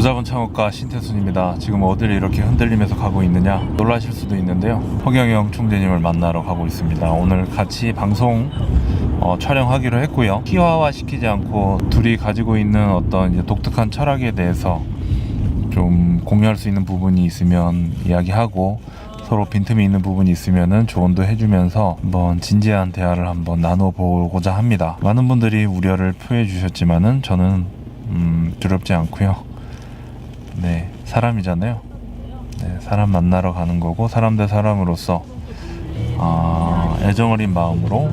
무자본 창업가 신태순입니다. 지금 어디를 이렇게 흔들리면서 가고 있느냐 놀라실 수도 있는데요. 허경영 총재님을 만나러 가고 있습니다. 오늘 같이 방송 어, 촬영하기로 했고요. 희화화 시키지 않고 둘이 가지고 있는 어떤 독특한 철학에 대해서 좀 공유할 수 있는 부분이 있으면 이야기하고 서로 빈틈이 있는 부분이 있으면은 조언도 해주면서 한번 진지한 대화를 한번 나눠보고자 합니다. 많은 분들이 우려를 표해 주셨지만은 저는 음, 두렵지 않고요. 네, 사람이잖아요. 네, 사람 만나러 가는 거고 사람 대 사람으로서 아, 애정 어린 마음으로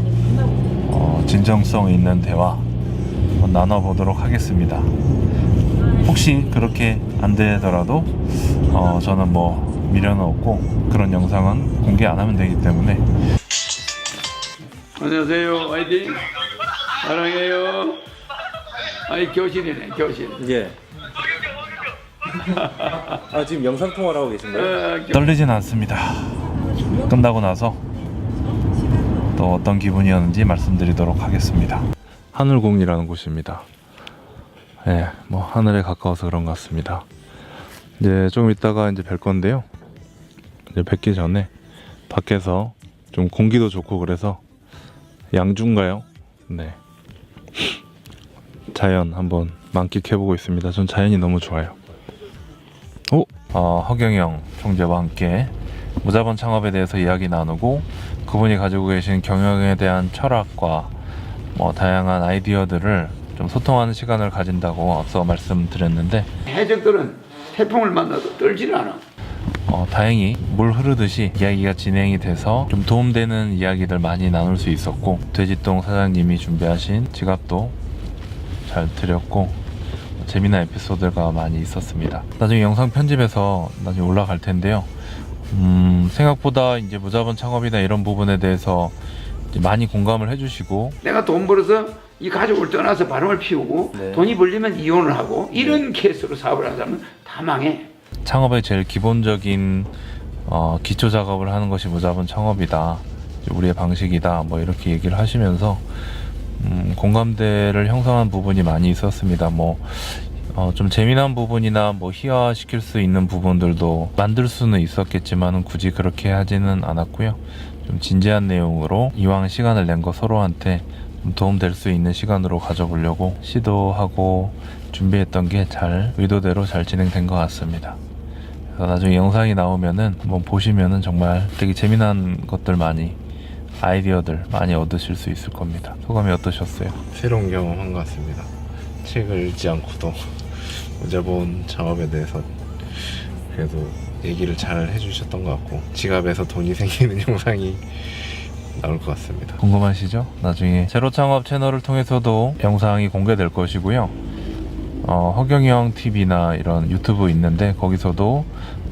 어, 진정성 있는 대화 나눠보도록 하겠습니다. 혹시 그렇게 안 되더라도 어, 저는 뭐 미련은 없고 그런 영상은 공개 안 하면 되기 때문에 안녕하세요. 화이팅. 사랑해요. 아이 교실이네 교실. 예. 아 지금 영상 통화를 하고 계신가요? 어, 교- 떨리진 않습니다. 끝나고 나서 또 어떤 기분이었는지 말씀드리도록 하겠습니다. 하늘공이라는 곳입니다. 예, 뭐 하늘에 가까워서 그런 것 같습니다. 이제 조금 있다가 이제 뵐 건데요. 이제 뵙기 전에 밖에서 좀 공기도 좋고 그래서 양주인가요? 네. 자연 한번 만끽해보고 있습니다. 전 자연이 너무 좋아요. 오, 어, 허경영 총재와 함께 무자본 창업에 대해서 이야기 나누고 그분이 가지고 계신 경영에 대한 철학과 뭐 다양한 아이디어들을 좀 소통하는 시간을 가진다고 앞서 말씀드렸는데 해적들은 태풍을 만나도 떨지를 않아. 어, 다행히 물 흐르듯이 이야기가 진행이 돼서 좀 도움되는 이야기들 많이 나눌 수 있었고 돼지똥 사장님이 준비하신 지갑도 잘 드렸고 재미난 에피소드가 많이 있었습니다. 나중에 영상 편집해서 나중에 올라갈 텐데요. 음, 생각보다 이제 무자본 창업이나 이런 부분에 대해서 많이 공감을 해주시고 내가 돈 벌어서 이 가족을 떠나서 바람을 피우고 네. 돈이 벌리면 이혼을 하고 이런 케이스로 사업을 하는 사람은 다 망해. 창업의 제일 기본적인 어, 기초 작업을 하는 것이 무자본 창업이다. 우리의 방식이다. 뭐 이렇게 얘기를 하시면서 음, 공감대를 형성한 부분이 많이 있었습니다. 뭐 어, 좀 재미난 부분이나 뭐 희화시킬 수 있는 부분들도 만들 수는 있었겠지만은 굳이 그렇게 하지는 않았고요. 좀 진지한 내용으로 이왕 시간을 낸 거 서로한테 좀 도움될 수 있는 시간으로 가져보려고 시도하고 준비했던 게 잘 의도대로 잘 진행된 것 같습니다. 나중에 영상이 나오면은 한번 보시면은 정말 되게 재미난 것들 많이 아이디어들 많이 얻으실 수 있을 겁니다. 소감이 어떠셨어요? 새로운 경험한 것 같습니다. 책을 읽지 않고도 무자본 창업에 대해서 그래도 얘기를 잘 해주셨던 것 같고 지갑에서 돈이 생기는 영상이 나올 것 같습니다. 궁금하시죠? 나중에 제로 창업 채널을 통해서도 영상이 공개될 것이고요. 어, 허경영 TV나 이런 유튜브 있는데 거기서도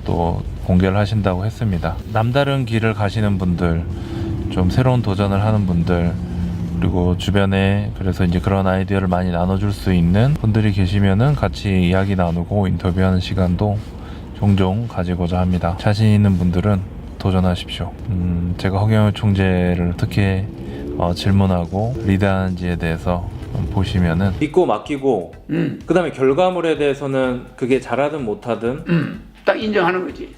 또 공개를 하신다고 했습니다. 남다른 길을 가시는 분들, 좀 새로운 도전을 하는 분들, 그리고 주변에 그래서 이제 그런 아이디어를 많이 나눠줄 수 있는 분들이 계시면은 같이 이야기 나누고 인터뷰하는 시간도 종종 가지고자 합니다. 자신 있는 분들은 도전하십시오. 음, 제가 허경영 총재를 어떻게 어, 질문하고 리드하는지에 대해서 좀 보시면은 믿고 맡기고 음, 그 다음에 결과물에 대해서는 그게 잘하든 못하든 음, 딱 인정하는 거지.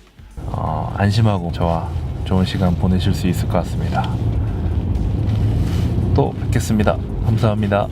어, 안심하고 저와 좋은 시간 보내실 수 있을 것 같습니다. 또 뵙겠습니다. 감사합니다.